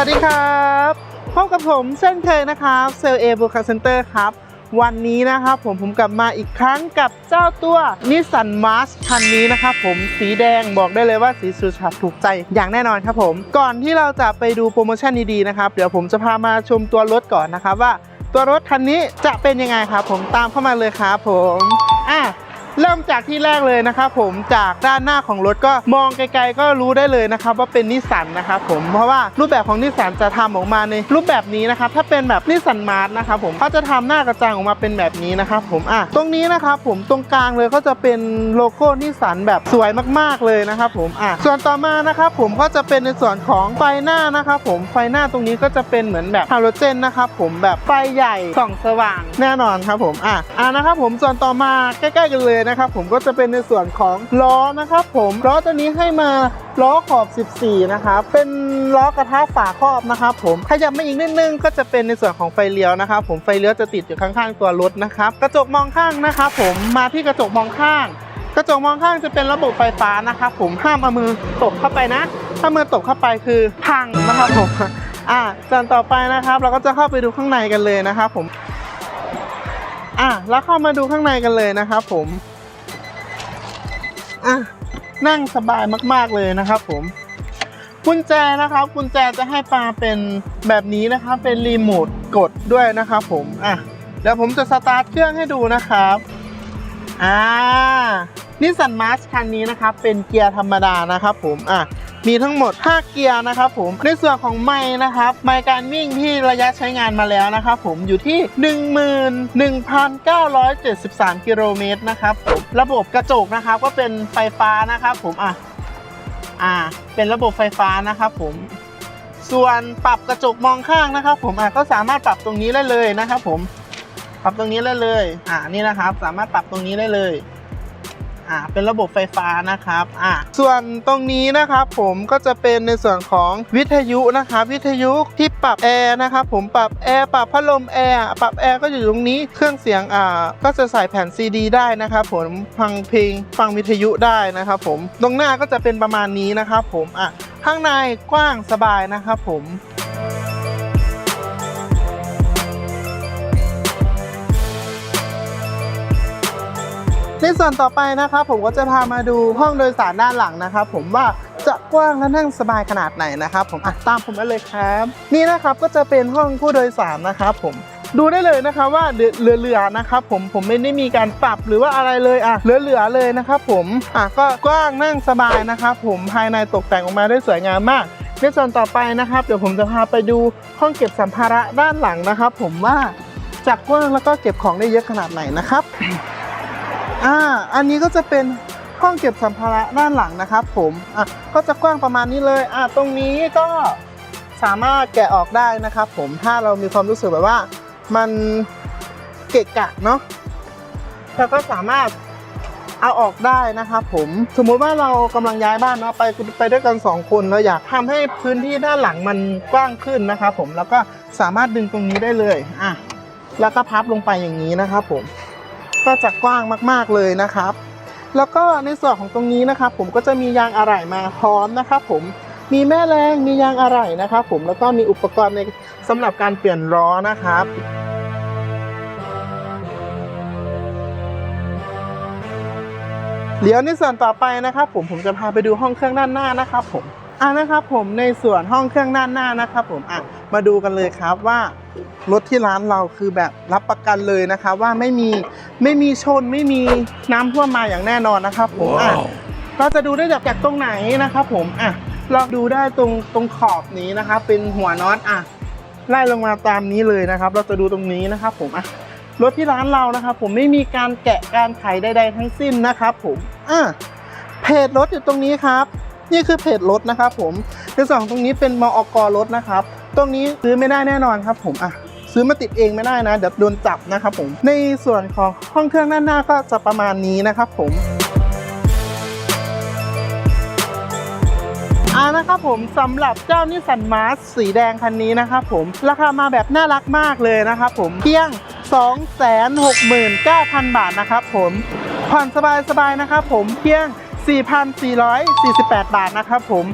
วัสดีครับพบกับผมเช่นเคยนะครับเซลเอบูคาเซนเตอร์ครับ วันนี้นะครับผมผมกลับมาอีกครั้งกับเจ้าตัวนิสสันมาร์ชคันนี้นะครับผมสีแดงบอกได้เลยว่าสีสุดฉาดถูกใจอย่างแน่นอนครับผม ก่อนที่เราจะไปดูโปรโมชั่นดีๆนะครับ เดี๋ยวผมจะพามาชมตัวรถก่อนนะครับว่า ตัวรถคันนี้จะเป็นยังไงครับผมตามเข้ามาเลยครับผม เริ่มจากที่แรกเลยนะครับผมจากด้านหน้าของรถก็มองไกลๆ ก็รู้ได้เลยนะครับว่าเป็นนิสสันนะครับผมเพราะว่ารูปแบบของนิสสันจะทำออกมาในรูปแบบนี้นะครับถ้าเป็นแบบนิสสันมาร์ทนะครับผมเขาจะทำหน้ากระจังออกมาเป็นแบบนี้นะครับผมอะตรงนี้นะครับผมตรงกลางเลยก็จะเป็นโลโก้นิสสันแบบสวยมากๆเลยนะครับผมอะส่วนต่อมานะครับผมก็จะเป็นในส่วนของไฟหน้านะครับผมไฟหน้าตรงนี้ก็จะเป็นเหมือนแบบฮาโลเจนนะครับผมแบบไฟใหญ่ส่องสว่างแน่นอนครับผมอะอะนะครับผมส่วนต่อมาใกล้ๆกันเลยนะครับ ผมก็จะเป็นในส่วนของล้อนะครับ ผมล้อตัวนี้ให้มาล้อขอบ 14 นะครับเป็นล้อกระทะฝาครอบนะครับ ผมขยับมาอีกนิดนึงก็จะเป็นในส่วนของไฟเลี้ยวนะครับ ผมไฟเลี้ยวจะติดอยู่ข้างๆตัวรถนะครับ กระจกมองข้างนะครับ ผมมาที่กระจกมองข้าง กระจกมองข้างจะเป็นระบบไฟฟ้านะครับ ผมห้ามเอามือตบเข้าไปนะ ถ้ามือตบเข้าไปคือพังนะครับผมอะส่วนต่อไปนะครับ เราก็จะเข้าไปดูข้างในกันเลยนะครับ ผมอะแล้วเข้ามาดูข้างในกันเลยนะครับ ผม อะนั่งสบายมากๆเลยนะครับผมกุญแจนะครับกุญแจจะให้ปลาเป็นแบบนี้นะครับ เป็นรีโมทกดด้วยนะครับผมอะเดี๋ยวผมจะสตาร์ทเครื่องให้ดูนะครับอ่านิสสันมาร์ชคันนี้นะครับ เป็นเกียร์ธรรมดานะครับผมอะ มีทั้งหมด 5 เกียร์นะครับผม ในส่วนของไม้นะครับ ไมค์การวิ่งที่ระยะใช้งานมาแล้วนะครับผมอยู่ที่ 11,973 กิโลเมตรนะครับผมระบบกระจกนะครับก็เป็นไฟฟ้านะครับผมอะอ่า เป็นระบบไฟฟ้านะครับผมส่วนปรับกระจกมองข้างนะครับ ผมอะก็สามารถปรับตรงนี้ได้เลยนะครับผม ปรับตรงนี้ได้เลย อ่านี่นะครับ สามารถปรับตรงนี้ได้เลย อ่าเป็นระบบไฟฟ้านะครับอ่าส่วนตรงนี้นะครับผมก็จะเป็นในส่วนของวิทยุนะครับวิทยุที่ปรับแอร์นะครับผมปรับแอร์ปรับพัดลมแอร์ปรับแอร์ก็อยู่ตรงนี้เครื่องเสียงอ่าก็จะใส่แผ่นซีดีได้นะครับผมฟังเพลงฟังวิทยุได้นะครับผมตรงหน้าก็จะเป็นประมาณนี้นะครับผมอะข้างในกว้างสบายนะครับผม ในส่วนต่อไปนะครับผมก็จะพามาดูห้องโดยสารด้านหลังนะครับผมว่าจะกว้างและนั่งสบายขนาดไหนนะครับผมอะตามผมมาเลยครับ นี่นะครับก็จะเป็นห้องผู้โดยสารนะครับผมดูได้เลยนะครับว่าเหลือๆนะครับผมผมไม่ได้มีการปรับหรือว่าอะไรเลยอะเหลือเหลือๆเลยนะครับผมอะก็กว้างนั่งสบายนะครับผมภายในตกแต่งออกมาได้สวยงามมากในส่วนต่อไปนะครับ เดี๋ยวผมจะพาไปดูห้องเก็บสัมภาระด้านหลังนะครับ ผมว่าจะกว้างแล้วก็เก็บของได้เยอะขนาดไหนนะครับ อ่าอันนี้ก็จะเป็นห้องเก็บสัมภาระด้านหลังนะครับ ผมอะก็จะกว้างประมาณนี้เลยอะตรงนี้ก็สามารถแกะออกได้นะครับ ผมถ้าเรามีความรู้สึกแบบว่า มันเกะกะเนาะเราก็สามารถเอาออกได้นะครับผมสมมุติว่าเรากำลังย้ายบ้านเนาะไปไปด้วยกันสองคนเราอยากทำให้พื้นที่ด้านหลังมันกว้างขึ้นนะครับผมแล้วก็สามารถดึงตรงนี้ได้เลยอะแล้วก็พับลงไปอย่างนี้นะครับผม ก็จะกว้างมากๆเลยนะครับ แล้วก็ในส่วนของตรงนี้นะครับ ผมก็จะมียางอะไหล่มาพร้อมนะครับ ผมมีแม่แรงมียางอะไหล่นะครับ ผมแล้วก็มีอุปกรณ์ในสำหรับการเปลี่ยนล้อนะครับเดี๋ยวในส่วนต่อไปนะครับ ผมผมจะพาไปดูห้องเครื่องด้านหน้านะครับ ผมอ่านะครับ ผมในส่วนห้องเครื่องด้านหน้านะครับ ผมอะ มาดูกันเลยครับว่ารถที่ร้านเราคือแบบรับประกันเลยนะครับว่าไม่มีไม่มีชนไม่มีน้ำท่วมมาอย่างแน่นอนนะครับผมอะเราจะดูได้จากจากตรงไหนนะครับผมอะเราดูได้ตรงตรงขอบนี้นะครับเป็นหัวน็อตอะไล่ลงมาตามนี้เลยนะครับ เราจะดูตรงนี้นะครับผมอะรถที่ร้านเรานะครับผมไม่มีการแกะการไขใด ๆ ทั้งสิ้นนะครับผมอะเพจรถอยู่ตรงนี้ครับ นี่คือเพจรถนะครับผมในส่วนของตรงนี้เป็นมอกรถนะครับ ตรงนี้ซื้อไม่ได้แน่นอนครับผมอะซื้อมาติดเองไม่ได้นะเดี๋ยวโดนจับนะครับผม ในส่วนของห้องเครื่องด้านหน้าก็จะประมาณนี้นะครับผมอ่านะครับผมสำหรับเจ้านิสสันมาร์สีแดงคันนี้นะครับผมราคามาแบบน่ารักมากเลยนะครับผมเพียง 269,000 บาทนะครับผมผ่อนสบายๆนะครับผมเพียง 4,448 บาทนะครับผม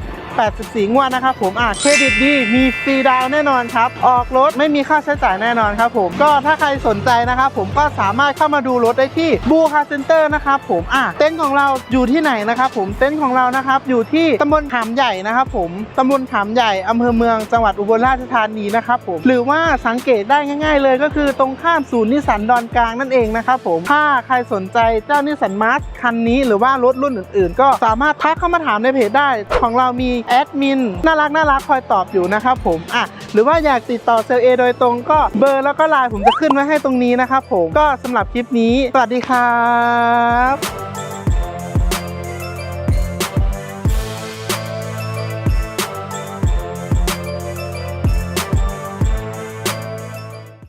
84 งวดนะครับผมอะเครดิตดีมีฟรีดาวแน่นอนครับ ออกรถไม่มีค่าใช้จ่ายแน่นอนครับผมก็ถ้าใครสนใจนะครับผมก็สามารถเข้ามาดูรถได้ที่บูคาเซ็นเตอร์นะครับผมอะเต็นท์ของเราอยู่ที่ไหนนะครับผมเต็นท์ของเรานะครับอยู่ที่ตำบลขามใหญ่นะครับผมตำบลขามใหญ่อำเภอเมืองจังหวัดอุบลราชธานีนะครับผมหรือว่าสังเกตได้ง่าย ๆ เลยก็คือตรงข้ามศูนย์นิสสันดอนกลางนั่นเองนะครับผมถ้าใครสนใจเจ้านิสสันมาร์คันนี้หรือว่ารถรุ่นอื่น ๆ ก็สามารถทักเข้ามาถามในเพจได้ ของเรามีแอดมินน่ารักน่ารักคอยตอบอยู่นะครับผมอะหรือว่าอยากติดต่อเซลเอโดยตรงก็เบอร์แล้วก็ไลน์ผมจะขึ้นไว้ให้ตรงนี้นะครับผมก็สำหรับคลิปนี้ สวัสดีครับ